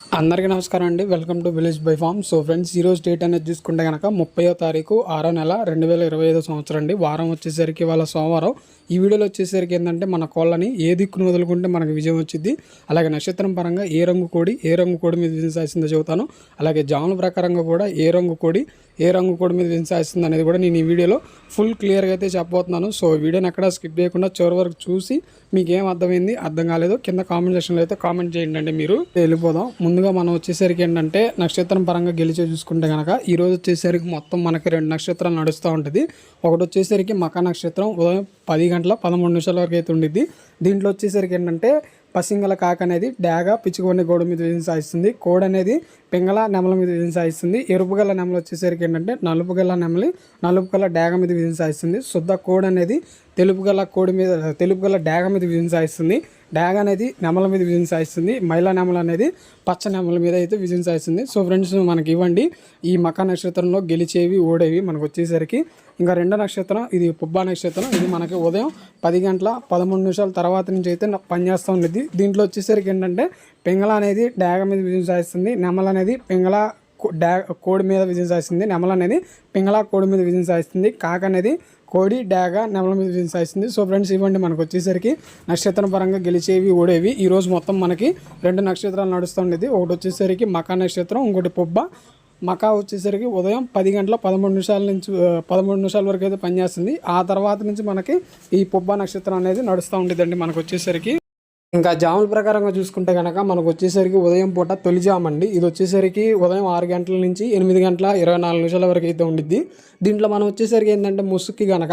అందరికీ నమస్కారం అండి. Welcome to village by farm so friends ఈరోజు డేట్ అనేది చూసుకుంటే కనుక ముప్పయో తారీఖు ఆరో నెల రెండు వేల ఇరవై ఐదో సంవత్సరం అండి వారం వచ్చేసరికి వాళ్ళ సోమవారం. ఈ వీడియోలో వచ్చేసరికి ఏంటంటే మన కోళ్ళని ఏ దిక్కును వదులుకుంటే మనకు విజయం వచ్చింది అలాగే నక్షత్రం పరంగా ఏ రంగు కోడి ఏ రంగు కోడి మీద విజయం సాధిస్తుందో చెబుతాను. అలాగే జాముల ప్రకారంగా కూడా ఏ రంగు కోడి ఏ రంగు కోడి మీద విజయం సాధిస్తుంది అనేది కూడా నేను ఈ వీడియోలో ఫుల్ క్లియర్గా అయితే చెప్పబోతున్నాను. సో వీడియోని ఎక్కడ స్కిప్ చేయకుండా చివరి వరకు చూసి మీకు ఏం అర్థమైంది అర్థం కాలేదో కింద కామెంట్ సెక్షన్లో అయితే కామెంట్ చేయండి అండి మీరు. వెళ్ళిపోదాం. ముందుగా మనం వచ్చేసరికి ఏంటంటే నక్షత్రం పరంగా గెలిచే చూసుకుంటే కనుక ఈరోజు వచ్చేసరికి మొత్తం మనకి రెండు నక్షత్రాలు నడుస్తూ ఉంటుంది. ఒకటి వచ్చేసరికి మక నక్షత్రం ఉదయం పది గంటల పదమూడు నిమిషాల వరకు అయితే ఉండిద్ది. దీంట్లో వచ్చేసరికి ఏంటంటే పసింగల కాక అనేది డాగ పిచ్చుకొని గోడ మీద విజయం సాధిస్తుంది కోడ్ అనేది పింగళ నెమల మీద విజయం సాధిస్తుంది ఎరుపు గల నెమలు వచ్చేసరికి ఏంటంటే నలుపు గల నెమలి నలుపు గల డాగ మీద విజయం సాధిస్తుంది శుద్ధ కోడ్ అనేది తెలుపు గల కోడి మీద తెలుపు గల డాగ మీద విజయం సాధిస్తుంది డాగ్ అనేది నెమల మీద విజయం సాధిస్తుంది. మైలా నెమల అనేది పచ్చ నెమల మీద అయితే విజయం సాధిస్తుంది. సో ఫ్రెండ్స్ మనకి ఇవ్వండి. ఈ మకా నక్షత్రంలో గెలిచేవి ఓడేవి మనకు వచ్చేసరికి ఇంకా రెండో నక్షత్రం ఇది పుబ్బా నక్షత్రం. ఇది మనకి ఉదయం పది గంటల పదమూడు నిమిషాల తర్వాత నుంచి అయితే పనిచేస్తూ ఉండేది దీంట్లో వచ్చేసరికి ఏంటంటే పింగళ అనేది డ్యాగ మీద విజయం సాధిస్తుంది. నెమల అనేది పింగళ డా కోడి మీద విజయం సాధిస్తుంది. నెమల అనేది పింగళ కోడి మీద విజయం సాధిస్తుంది. కాక అనేది కోడి డాగ నెమల మీద విజయం సాధిస్తుంది. సో ఫ్రెండ్స్ ఇవ్వండి మనకు వచ్చేసరికి నక్షత్రం పరంగా గెలిచేవి ఓడేవి. ఈ రోజు మొత్తం మనకి రెండు నక్షత్రాలు నడుస్తుండేది ఒకటి వచ్చేసరికి మకా నక్షత్రం ఇంకోటి పుబ్బ. మకా వచ్చేసరికి ఉదయం పది గంటల పదమూడు నిమిషాల నుంచి పదమూడు నిమిషాల వరకు అయితే పనిచేస్తుంది. ఆ తర్వాత నుంచి మనకి ఈ పుబ్బ నక్షత్రం అనేది నడుస్తూ ఉండేదండి మనకు వచ్చేసరికి. ఇంకా జాముల ప్రకారంగా చూసుకుంటే కనుక మనకు వచ్చేసరికి ఉదయం పూట తొలి జామ్ అండి. ఇది వచ్చేసరికి ఉదయం ఆరు గంటల నుంచి ఎనిమిది గంటల ఇరవై నాలుగు నిమిషాల వరకు అయితే ఉండిద్ది. దీంట్లో మనం వచ్చేసరికి ఏంటంటే ముసుక్కి కనుక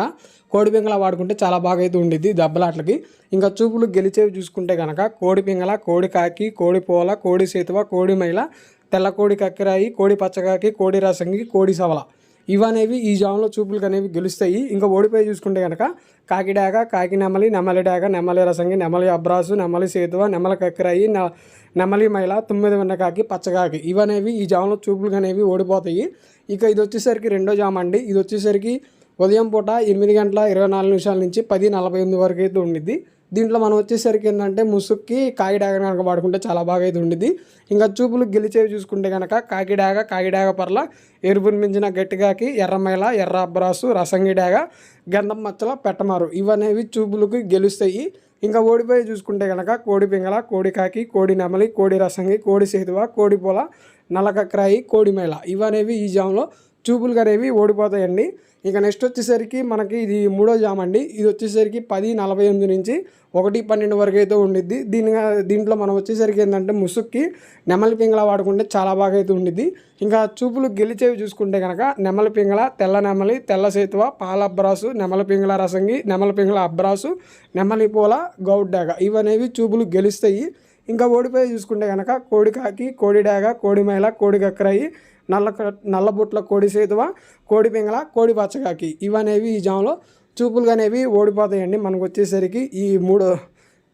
కోడి పింగళ వాడుకుంటే చాలా బాగా అయితే ఉండిద్ది దెబ్బలాట్లకి. ఇంకా చూపులు గెలిచేవి చూసుకుంటే కనుక కోడి పింగళ కోడి కాకి కోడి పోల కోడి సేతువ కోడి మైల తెల్ల కోడి కక్కిరాయి కోడి పచ్చకాకి కోడి రసంగి కోడి సవల. ఇవనేవి ఈ జామ్లో చూపులు అనేవి గెలుస్తాయి. ఇంకా ఓడిపోయి చూసుకుంటే కనుక కాకిడాగ కాకి నెమలి నెమలి డాగ నెమలి రసంగి నెమలి అబ్రాసు నెమలి సేతువ నెమల కక్కిరాయి నెమలి మైల తొమ్మిది వెన్నకాకి పచ్చకాకి ఇవనేవి ఈ జామ్లో చూపులు అనేవి ఓడిపోతాయి. ఇక ఇది వచ్చేసరికి రెండో జామ్ అండి ఇది వచ్చేసరికి ఉదయం పూట ఎనిమిది గంటల ఇరవై నాలుగు నిమిషాల నుంచి పది నలభై ఎనిమిది వరకు అయితే ఉండిద్ది. దీంట్లో మనం వచ్చేసరికి ఏంటంటే ముసుక్కి కాకి డాగ కనుక వాడుకుంటే చాలా బాగా అయితే ఉండిద్ది. ఇంకా చూపులు గెలిచేవి చూసుకుంటే కనుక కాకి డాగ డాగ పర్ల ఎరుపుని మించిన గట్టిగాకి ఎర్రమైల ఎర్ర అబ్రాసు రసంగి డాగ గంధం మచ్చల పెట్టమారు. ఇవనేవి చూపులకు గెలుస్తాయి. ఇంకా ఓడిపోయి చూసుకుంటే కనుక కోడి పింగళ కోడి కాకి కోడి నెమలి కోడి రసంగి కోడి సేతువ కోడి పొల నలకక్రాయి కోడి మేళ. ఇవనేవి ఈ జామ్లో చూపులు అనేవి ఓడిపోతాయండి. ఇక నెక్స్ట్ వచ్చేసరికి మనకి ఇది మూడో జామ్ అండి. ఇది వచ్చేసరికి పది నలభై ఎనిమిది నుంచి ఒకటి పన్నెండు వరకు అయితే ఉండిద్ది. దీని దీంట్లో మనం వచ్చేసరికి ఏంటంటే ముసుక్కి నెమలి పింగళ వాడుకుంటే చాలా బాగా అయితే ఉండిద్ది. ఇంకా చూపులు గెలిచేవి చూసుకుంటే కనుక నెమలి పింగళ తెల్ల నెమలి తెల్ల సేతువ పాల అబ్రాసు నెమలి పింగళ రసంగి నెమలి పింగళ అబ్రాసు నెమలి పూల గౌడ్డాగ ఇవనేవి చూపులు గెలుస్తాయి. ఇంకా ఓడిపోయి చూసుకుంటే కనుక కోడికాకి కోడిడాగ కోడిమైల కోడి కోడి కక్కరాయి నల్ల నల్లబుట్ల కోడి సేతువ కోడి పింగళ కోడి పచ్చగాకి. ఇవనేవి ఈ జామ్లో చూపులు అనేవి ఓడిపోతాయండి మనకు వచ్చేసరికి ఈ మూడో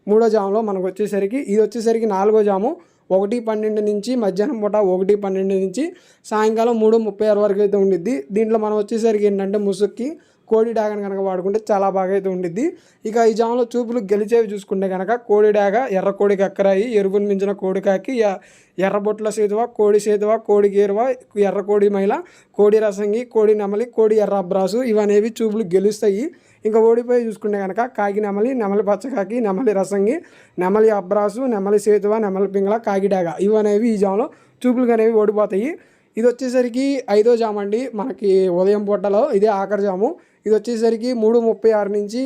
మూడో జాములో మనకు వచ్చేసరికి ఇది వచ్చేసరికి నాలుగో జాము. ఒకటి పన్నెండు నుంచి మధ్యాహ్నం పూట ఒకటి పన్నెండు నుంచి సాయంకాలం మూడు ముప్పై ఆరు వరకు అయితే ఉండిద్ది. దీంట్లో మనం వచ్చేసరికి ఏంటంటే ముసుక్కి కోడి డాగను కనుక వాడుకుంటే చాలా బాగా అయితే ఉండిద్ది. ఇక ఈ జామలో చూపులు గెలిచేవి చూసుకుంటే కనుక కోడి డాగ ఎర్ర కోడికి అక్కరాయి ఎరుపుని మించిన కోడి కాకి ఎ- ఎర్రబొట్ల సేతువ కోడి సేతువ కోడి గేరువ ఎర్ర కోడి మైల కోడి రసంగి కోడి నెమలి కోడి ఎర్ర అబ్రాసు ఇవనేవి చూపులు గెలుస్తాయి. ఇంకా ఓడిపోయి చూసుకుంటే కనుక కాకి నెమలి నెమలి పచ్చకాకి నెమలి రసంగి నెమలి అబ్రాసు నెమలి సేతువ నెమలి పింగళ కాకిడాగ ఇవనేవి ఈ జామలో చూపులు అనేవి ఓడిపోతాయి. ఇది వచ్చేసరికి ఐదో జాము అండి మనకి ఉదయం పూటలో ఇదే ఆఖరి జాము. ఇది వచ్చేసరికి మూడు ముప్పై ఆరు నుంచి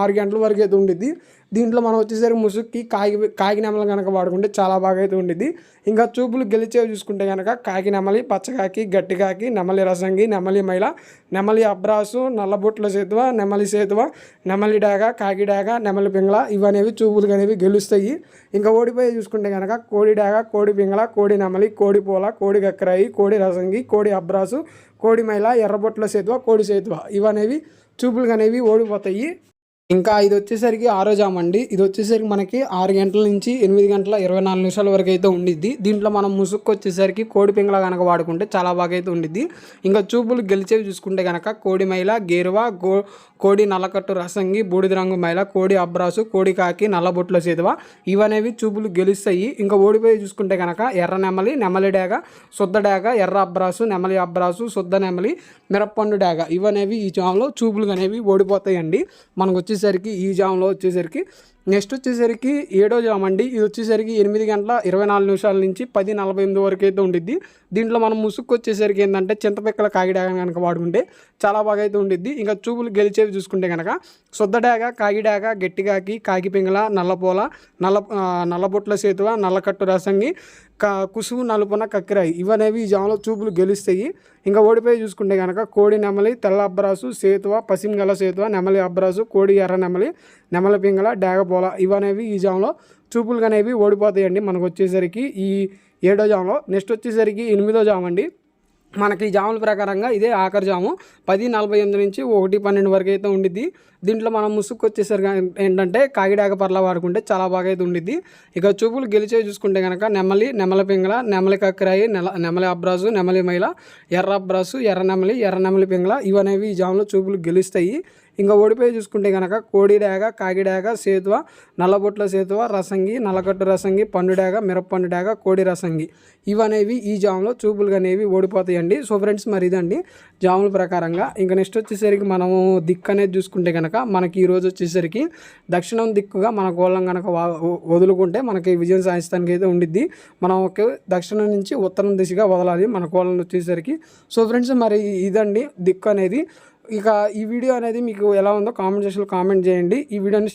ఆరు గంటల వరకు అయితే ఉండిద్ది. దీంట్లో మనం వచ్చేసరికి ముసుక్కి కాగి కాకినెమలు కనుక వాడుకుంటే చాలా బాగా అయితే ఉండేది ఇంకా చూపులు గెలిచేవి చూసుకుంటే కనుక కాకి నెమలి పచ్చకాకి గట్టికాకి నెమలి రసంగి నెమలి మైల నెమలి అబ్రాసు నల్లబొట్ల సేతువ నెమలి సేతువ నెమలి డాగ కాకి డాగ నెమలి పింగళ ఇవనేవి చూపులు అనేవి గెలుస్తాయి. ఇంకా ఓడిపోయి చూసుకుంటే కనుక కోడి డాగ కోడి పింగళ కోడి నెమలి కోడి పూల కోడి కక్కరాయి కోడి రసంగి కోడి అబ్రాసు కోడి మైల ఎర్రబొట్ల సేతువ కోడి సేతువ ఇవనేవి చూపులు అనేవి ఓడిపోతాయి. ఇంకా ఇది వచ్చేసరికి ఆరో జామ్ అండి. ఇది వచ్చేసరికి మనకి ఆరు గంటల నుంచి ఎనిమిది గంటల ఇరవై నాలుగు నిమిషాల వరకు అయితే ఉండిద్ది. దీంట్లో మనం ముసుక్కు వచ్చేసరికి కోడి పింగళ కనుక వాడుకుంటే చాలా బాగా అయితే ఉండిద్ది. ఇంకా చూపులు గెలిచేవి చూసుకుంటే కనుక కోడి మైల గేరువ గో కోడి నల్లకట్టు రసంగి బూడిద రంగు మైల కోడి అబ్రాసు కోడి కాకి నల్లబొట్ల చేతువ ఇవనేవి చూపులు గెలుస్తాయి. ఇంకా ఓడిపోయి చూసుకుంటే కనుక ఎర్ర నెమలి నెమలి డేగ శుద్ధ డేగ ఎర్ర అబ్రాసు నెమలి అబ్రాసు శుద్ధ నెమలి మిరప్పండు డేగ ఇవనేవి ఈ జామ్లో చూపులు అనేవి ఓడిపోతాయండి. మనకు వచ్చేసి వచ్చేసరికి ఈ జామ్లో వచ్చేసరికి నెక్స్ట్ వచ్చేసరికి ఏడో జామ్ అండి. ఇది వచ్చేసరికి ఎనిమిది గంటల ఇరవై నాలుగు నిమిషాల నుంచి పది నలభై ఎనిమిది వరకు అయితే ఉండిద్ది. దీంట్లో మనం ముసుగు వచ్చేసరికి ఏంటంటే చింతపిక్కల కాగిడాగ కనుక వాడుకుంటే చాలా బాగా అయితే ఉండిద్ది. ఇంకా చూపులు గెలిచేవి చూసుకుంటే కనుక సొద్దడాగ కాగిడాగ గట్టిగాకి కాకిపింగల నల్లపూల నల్లపోల నల్ల నల్లబొట్ల సేతువ నల్లకట్టు రసంగి క కుసుము నలుపున కక్కిరాయి. ఇవనేవి ఈ జామలో చూపులు గెలుస్తాయి. ఇంకా ఓడిపోయి చూసుకుంటే కనుక కోడి నెమలి తెల్ల అబ్బరాసు సేతువ పసింగల సేతువ నెమలి అబ్బరాసు కోడి ఎర్ర నెమలి నెమల పింగళ డేగపోల ఇవనేవి ఈ జామ్లో చూపులు అనేవి ఓడిపోతాయండి. మనకు వచ్చేసరికి ఈ ఏడో జామ్లో నెక్స్ట్ వచ్చేసరికి ఎనిమిదో జామ అండి. మనకి ఈ జాముల ప్రకారంగా ఇదే ఆఖరి జాము. పది నలభై ఎనిమిది నుంచి ఒకటి పన్నెండు వరకు అయితే ఉండిద్ది. దీంట్లో మనం ముసుగు వచ్చేసరికి ఏంటంటే కాగిడాక పర్లా వాడుకుంటే చాలా బాగా అయితే ఉండిద్ది. ఇక చూపులు గెలిచే చూసుకుంటే కనుక నెమలి నెమలి పింగళ నెమలి కక్కరాయి నెల నెమలి అబ్రాసు నెమలి మైల ఎర్ర అబ్రాసు ఎర్ర నెమలి ఎర్ర నెమలి పింగళ ఇవనేవి ఈ జాములో చూపులు గెలుస్తాయి. ఇంకా ఓడిపోయి చూసుకుంటే కనుక కోడిడాగ కాగిడాగ సేతువ నల్లబొట్ల సేతువ రసంగి నల్లకట్టు రసంగి పండు డాగ కోడి రసంగి. ఇవనేవి ఈ జాములో చూపులు అనేవి ఓడిపోతాయండి. సో ఫ్రెండ్స్ మరి ఇదండి జాముల ప్రకారంగా. ఇంకా నెక్స్ట్ వచ్చేసరికి మనము దిక్కు అనేది చూసుకుంటే కనుక మనకి ఈరోజు వచ్చేసరికి దక్షిణం దిక్కుగా మన గోళం కనుక వదులుకుంటే మనకి విజయం సాధించడానికి అయితే ఉండిద్ది. మనం ఒక దక్షిణం నుంచి ఉత్తరం దిశగా వదలాలి మన కోళ్ళం వచ్చేసరికి. సో ఫ్రెండ్స్ మరి ఇదండి దిక్కు అనేది. ఇక ఈ వీడియో అనేది మీకు ఎలా ఉందో కామెంట్ సెక్షన్లో కామెంట్ చేయండి. ఈ వీడియోని